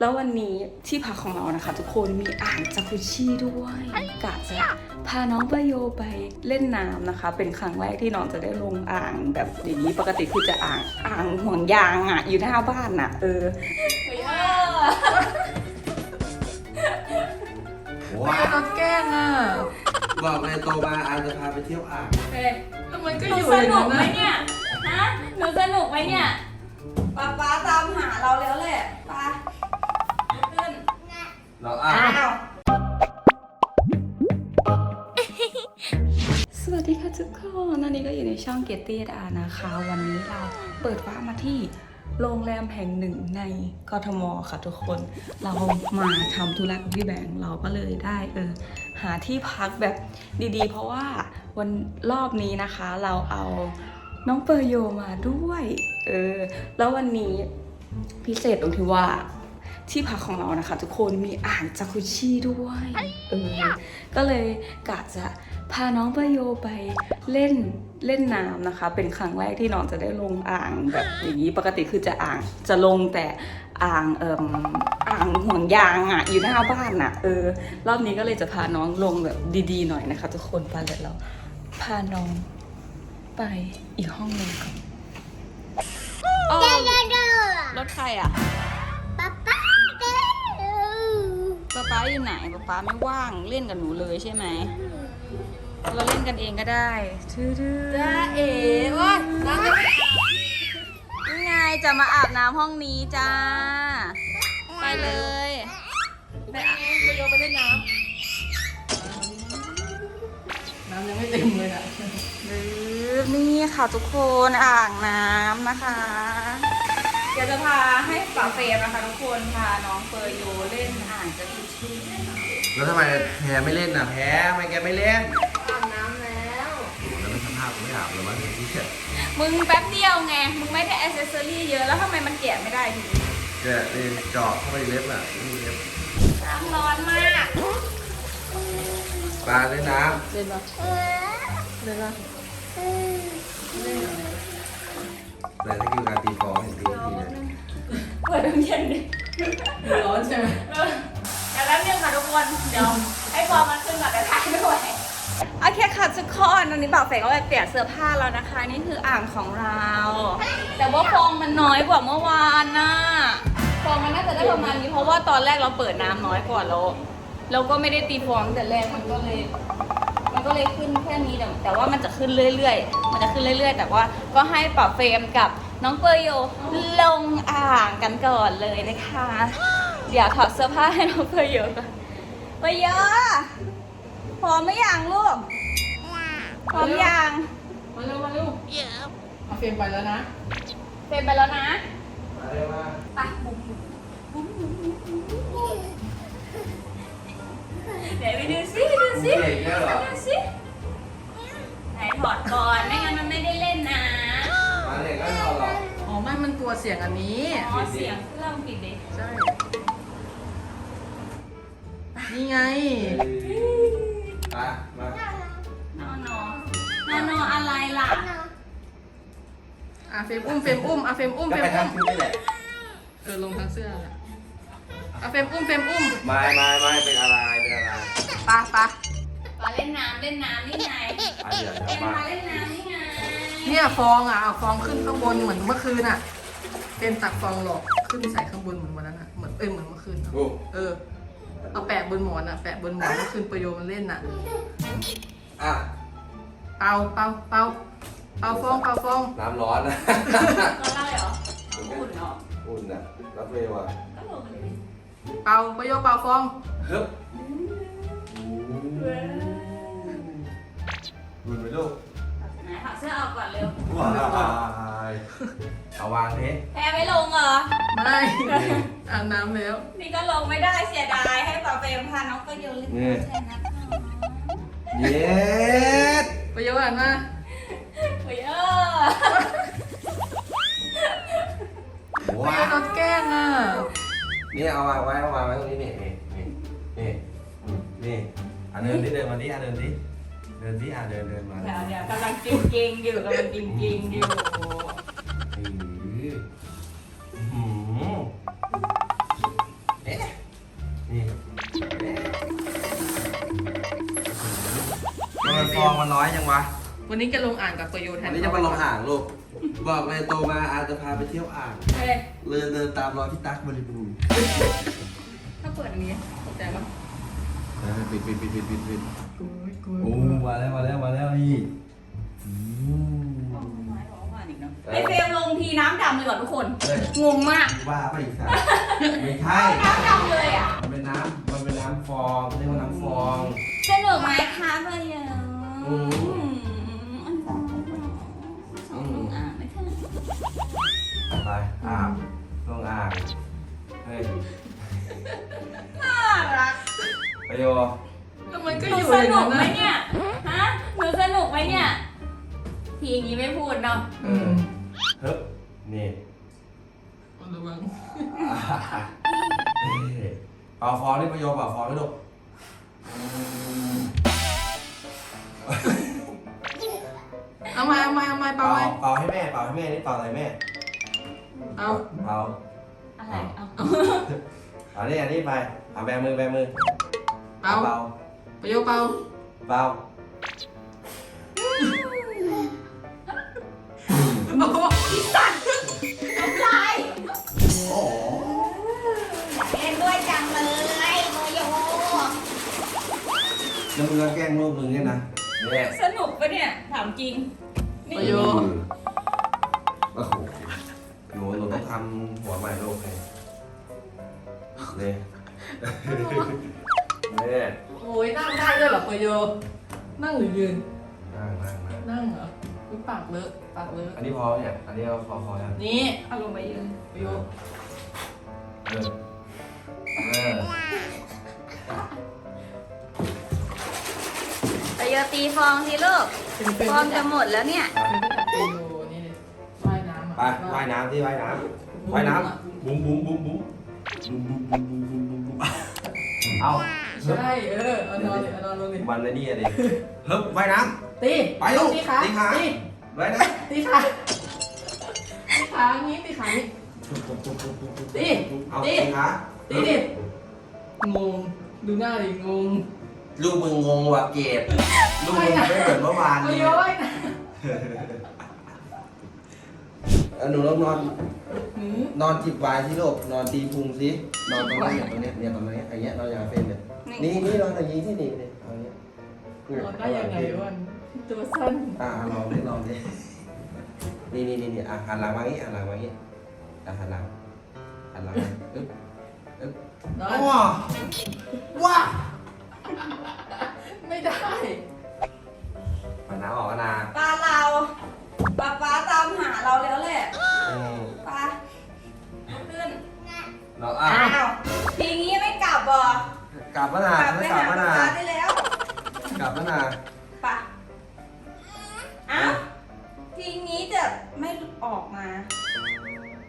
แล้ววันนี้ที่พักของเรานะคะ ทุกคนมีอ่างจากุชชี่ด้วยกะจะพาน้องประโยไปเล่นน้ำนะคะ เป็นครั้งแรกที่น้องจะได้ลงอ่างแบบอย่างนี้ปกติคือจะอ่างอ่างห่วงยางอะ อยู่หน้าบ้านอะ เออว้าโดนแกล้งอะบอกเลยโตมาอาจจะพาไปเที่ยวอ่างแล้วมันก็หอนูยู่สอย่างนุกนั้นไหมนะเนี่ยฮะหนูสนุกไหมเนี่ยป๊าป๊าตามหาเราแล้วแหละไปลุกขึ้น เราอ่างอ้าว สวัสดีค่ะทุกคนอันนี้ก็อยู่ในช่องเกตตี้ดานะคะ วันนี้เราเปิดฟ้ามาที่โรงแรมแห่งหนึ่งในกทมค่ะทุกคน เรามาทำธุระกับพี่แบงค์เราก็เลยได้เออหาที่พักแบบดีๆ เพราะว่าวันรอบนี้นะคะเราเอาน้องเปอร์โยมาด้วย เออ แล้ววันนี้พิเศษตรงที่ว่า ที่พักของเรานะคะ ทุกคนมีอ่างจากุชชี่ด้วยเออก็เลยกะจะพาน้องประโยไปเล่นเล่นน้ำนะคะ เป็นครั้งแรกที่น้องจะได้ลงอ่างแบบอย่างนี้ปกติคือจะอ่างจะลงแต่อ่างเอ่มอ่างห่วงยางอะอยู่หน้าบ้านอะเออ รอบนี้ก็เลยจะพาน้องลงแบบดีๆหน่อยนะคะ ทุกคนไปเลยเราพาน้องไปอีกห้องหนึ่งค่ะอ๋อรถใครอะ ป๊าป๊าเด้อ ป๊าป๊าอยู่ไหนป๊าป๊าไม่ว่างเล่นกับหนูเลยใช่ไหม เราเล่นกันเองก็ได้ทื่อๆจ้าเอ๋ว่าน้ำจะไม่อาบนี่ไงจะมาอาบน้ำห้องนี้จ้า ไปเลย ไปอาบไปโยไปเล่นน้ำน้ำยังไม่เต็มเลยอะหรือนี่ค่ะทุกคนอ่างน้ำนะคะเดี๋ยวจะพาให้ป๋าเฟรมนะคะทุกคนพาน้องเฟยโยเล่นอ่างจะติดชื่อ แล้วทำไมแพ้ไม่เล่นน่ะแพ้ทำไมแกไม่เล่นอาบน้ำแล้วโอ้โหแล้วมันสภาพไม่อาบเลยมั้งที่เฉยมึงแป๊บเดียวไง มึงไม่ได้อ c เซสซอรี่เยอะแล้วทำไมมันแกะไม่ได้ทีนี้แกเลยเจาะเข้าไปในเล็บอะไม่มีเล็บน้ำร้อนมากปลาเล่นน้เล่นปะเออเล่นปะเออเล่นเหรอำแต่ถ้ากินการตีฟองเห็นดีทีเลยเปิดน้ำเย็นดิร้อนใช่ไหมเออเดี๋ยวแป๊บนึงค่ะทุกคน เดี๋ยวให้ฟองมันขึ้นก่อนแต่ถ่ายไม่ไหวโอเคค่ะทุกคนวันนี้บ่าวเฟกก็ไปเปลี่ยนเสื้อผ้าแล้วนะคะ นี่คืออ่างของเรา แต่ว่าฟองมันน้อยกว่าเมื่อวานน่ะฟองมันน่าจะได้ประมาณนี้เพราะว่าตอนแรกเราเปิดน้ำน้อยกว่าแล้วเราก็ไม่ได้ตีฟองแต่แรกมันก็เลย มันก็เลยขึ้นแค่นี้แต่แต่ว่ามันจะขึ้นเรื่อย ๆ มันจะขึ้นเรื่อย ๆ แต่ว่าก็ให้ปรับเฟรมกับน้องเปอร์โยลงอ่างกันก่อนเลยนะคะ เดี๋ยวถอดเสื้อผ้าให้น้องเปอร์โยก่อนเปอร์โยพร้อมไหมยังลูกพร้อมยังมาเร็วมาเร็วเอาเฟรมไปแล้วนะ เฟรมไปแล้วนะมาเร็วมาไปบุ้มบุ้มบุ้มบุ้มบุ้มบุ้มเดี๋ยวไปดูซิไปดูซิเก่งแค่เหรอดูสิไหนถอดก่อนไม่งั้นมันไม่ได้เล่นนะมาเด็กก็รอหรอกอ๋อไม่มันกลัวเสียงอันนี้อ๋อเสียงเครื่องปิดดิใช่ นี่ไงไปมา นอนนอนนอนอะไรล่ะ อะเฟรมอุ้มเฟรมอุ้มอะเฟรมอุ้มก็เฟรไปมอุ้มทำชุดนี่แหละ เออลงทั้งเสื้อแหละอะเฟรมอุ้มเฟรมอุ้มไม่ไม่ไม่เป็นอะไร เป็นอะไรปะปะมาเล่นน้ำเล่นน้ำนี่ไงอะเดี๋ยวเอ็เดี๋ยวมมามาเล่นน้ำนี่ไงเนี่ยฟองอะเอาฟองขึ้นข้างบนเหมือนเมื่อคืนอะเป็นตักฟองหลอกขึ้นใส่ข้างบนเหมือนวันนั้นอะเหมือนเอ้ยเหมือนเมื่อคืนอะโอ้เออเอาแปะ บนหมอนอะแปะบนหมอนเมื่อคืนประโยชน์มันเล่นอะอะ เป่าเป่าเป่าเป่าฟองเป่าฟองน้ำร้อนนะก็เล่าเหรออุ่นเนาะอุ่นอะรับเร็วอะก็ลงมาเลยเป่าประโยชน์เป่าฟองฮึบอุ่นไหมลูกไหนถอดเสื้อออกก่อนเร็วว้ายเอาวางเทแพ้ไม่ลงเหรอ ไม่ อาบน้ำแล้ว นี่ก็ลงไม่ได้เสียดายให้ป๋าเฟรมพาน้องก็โยนเล่นน้ำแทนนะคะเย็ดประโยชน์อ่านมาเฮ้ยเออประว้าโยชน์โดนแกล้งอะนี่เอาวางไว้เอาวางไว้ตรงนี้นี่นี่นี่นี่อืมนี่อะเดินดิเดินมาดิอะเดินดิเดินดิอะเดินเดินมาเดี๋ยวเดี๋ยวกำลังกินกิงอยู่กำลังกินกิงอยู่อือหื วะวันนี้จะลงอ่างกับประโยชน์แทอันนนี้จะมาลงอ่างลูก บอกเลยโตมาอาจจะพาไปเที่ยวอ่างเฮ้ยเดินเดินตามรอยพี่ตั๊กบริบูรณ์ถ้าเปิดอันนี้ตกใจปะปิดปิดปิดปิดปิดปิดกูกูโอ้มาแล้วมาแล้วมาแล้วนี่อืมไอเฟรมลงทีน้ำดำเลยก่อนทุกคน เฮ้ยงงมาก ว่าไปอีกสักไม่ใช่ น้ำด อาบลงอ่างเฮ้ยน่ารักไปโยแล้วมันก็หนูอยู่สอย่างนุกนั้นไหมนะเนี่ย ฮะ หนูสนุกไหมเนี่ย ทีอย่างนี้ไม่พูดเนาะ เออเฮ้ยนี่ระวังนี่เป่าฟองนี่ประโยชน์เป่าฟองไม่ลูกเอามาเอามาเอามาเปล่าเป่าไว้เป่าให้แม่เป่าให้แม่นี่เป่าอะไรแม่ เอาเป่าอะไรเอาเอานี่อันนี้ไปเอาแบมือแบมือเปล่าเป่าประโยชน์เปล่าเป่าโอ้โหน้ำลายโอ้เล่นด้วยจังเลยโมโยแล้วมึงก็แกล้งลูกมึงเนี่ยนะเนี่ยสนุกปะเนี่ย ถามจริงนี่ประโยชน์โอ้โหห นูหนูต้องทำหัวใหม่ลูกเลยเนี่ยเนี่ยโอ้ยนั่งได้ด้วยเหรอประโยชน์นั่งหรือยืน นั่งนั่งนั่งนั่งเหรออุ๊ยปากเลอะปากเลอะ อันนี้พอเนี่ย อันนี้เอาพอพอยังนี่เอาลงไปยืนประโยชน์เออเออไปโยตีฟองสิลูก เป็นเป็น ฟองจะหมดแล้วเนี่ย ไปอะว่ายน้ำที่ว่ายน้ำว่ายน้ำบุ้มบุ้มบุ้มบุ้มบุ้มบุ้มบุ้มบุ้มบุ้มบุ้มบุ้มเอาใช่ เออเอานอนดิเอานอนลงดิมันไอ้นี่อะดิเฮ้ยว่ายน้ตีำไปลูกตีขาตีขาตีว่ายน้ตีขาตีขาอย่างงี้ตีขาอย่างงี้ำตีเอาตีตีขาตีดิงงดูหน้าดิงงลูกมึงงงว่ะเกดลูกมึงไม่เหมือนเมื่อวานประนี้โยชน์นะ เอาหนูลองนอน หืมนอนจิบวายสิลูกนอนตีพุงสินอนตรงนี้เนี่ยตรงเนี้ยเนี่ยตรงนี้อย่างเงี้ยนอนอย่างเป็นเนี่ยนี่นี่นอนอย่างนี้ที่นี่เนี่ยเอาอย่างเงี้ยนอนได้ยังไงวะตัวสั้นอ่าลองดิลองดินี่นี่นี่นี่อะหันหลังมางี้หันหลังมางี้อะหันหลังหันหลังมาอึ๊บอึ๊บนอนว้าว้าไม่ได้ปันน้ำออกแล้วนะปลาเราป้า ลับมานะกลับไปไม่กลัหาบมาป้านะป้าได้แล้วกลับมานะปะอ้าวทีนี้จะไม่ออกมา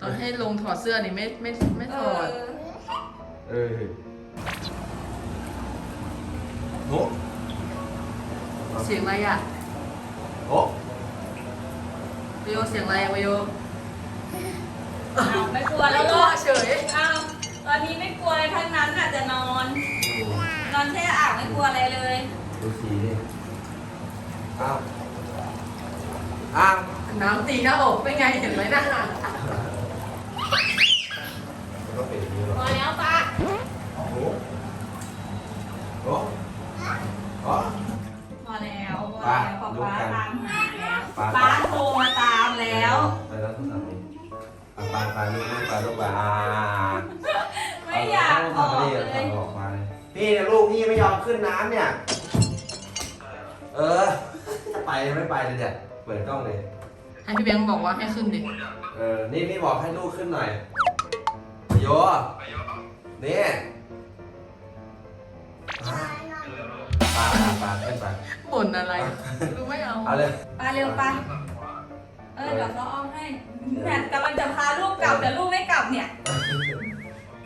ตอนให้ลงถอดเสื้อนี่ไม่ไม่ไม่เอถอดอเออโอ้เสียงอะไรอะโอ้ประโยชน์เสียงอะไรอะประโยชน์อ้าวไม่กลัวไม่แล้วกเหรลัอวเฉยอ้าว ตอนนี้ไม่กลัวอะไรทั้งนั้นอาจจะนอน นอนแช่อ่างไม่กลัวอะไรเลยดูสีดิอ้าวอ้าวน้ำตีหน้าอกเป็นไงเห็นไหมน่ะก็เป็นอย่างนี้หรอพอแล้วป้าโอ้โหโอ้โอ้พอแล้วพอแล้วป้าลูกป้ากันตามหาแล้วป้าป้าโทรมาตามแล้ว ไปแล้วทุกสัปดาห์อะไปไปลูกลูกไปลูกไปอ่าไม่ อยากออกเลย ออกมาเลยพี่เนี่ยลูกพี่ไม่ยอมขึ้นน้ำเนี่ย เออ จะไปไม่ไปเลยเนี่ยเปิดกล้องเลย ให้พี่แบงค์บอกว่าให้ขึ้นดิเออ นี่พี่บอกให้ลูกขึ้นหน่อยโยนี่ปลาปลาปลาขึ้นไปบ่นอะไรรู้ไม่เอา เอาเลยป้าเร็วป้าเออเดี๋ยวเขาเอาให้แม่กำลังจะพาลูกกลับแต่ลูกไม่กลับเนี่ย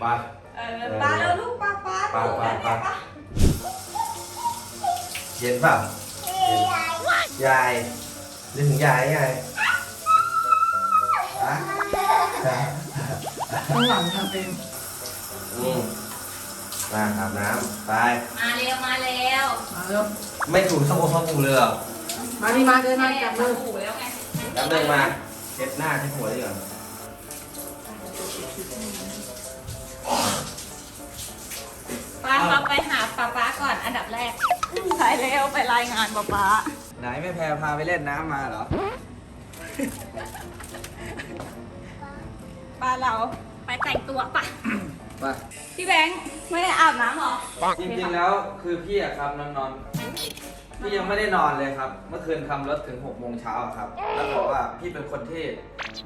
ปลา เออป้าแล้วลูกป้าป้าป้าถูกแล้วป้าเนี่ยป้าเย็นเปล่าเย็นยายนึกถึงยายไงฮะข้างหลังทำเองอืมมาอาบน้ำไป มาเร็วมาเร็วมาเร็วไม่ถูกสบู่สบู่เลยเหรอมานี่มาเดินมาจับมือ ถูแล้วไงแป๊บนึงมาเช็ดหน้าเช็ดหัวดีกว่า ไปหาป้าป้าก่อนอันดับแรกไปเร็วไปรายงานป้าป้าไหนแม่แพรพาไปเล่นน้ำมาเหรอป้าเราไปแต่งตัวปะมาพี่แบงค์ไม่ได้อาบน้ำหรอ จริงๆแล้วคือพี่อะครับนอนนอนพี่ยังไม่ได้นอนเลยครับ เมื่อคืนคำรถถึง6กโมงเช้าอะครับ แล้วบอกว่าพี่เป็นคนที่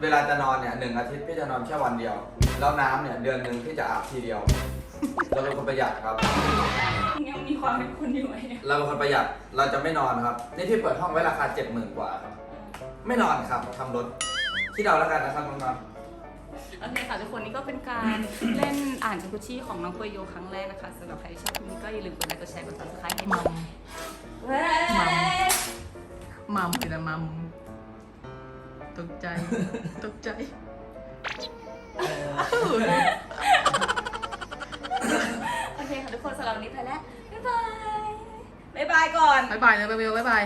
เวลาจะนอนเนี่ยหนึ่งอาทิตย์พี่จะนอนแค่วันเดียว แล้วน้ำเนี่ยเดือนหนึ่งพี่จะอาบทีเดียว เราเป็นคนประหยัดครับ ยังมีความเป็นคนอยู่ไหมเราเป็นคนประหยัด เราจะไม่นอนครับ นี่พี่เปิดห้องไว้ราคาเจ็ดหมื่นกว่าครับ ไม่นอนครับทำรถ ที่เราแล้วกันนะครับน้องโอเคค่ะทุกคนนี่ก็เป็นการเล่นอ่านจากุชี่ของน้องคุยโยครั้งแรกนะคะสำหรับใครที่ชอบคลิปนี้ก็อย่าลืมกดไลค์กดแชร์กด subscribe ให้มัมเว้ยมัมคืออะไรมัมตกใจ ตกใจโคนสำหรับวันนี้ไปแล้ว บ๊ายบาย บ๊ายบายก่อน บายบายเลยเบลบ๊ายบาย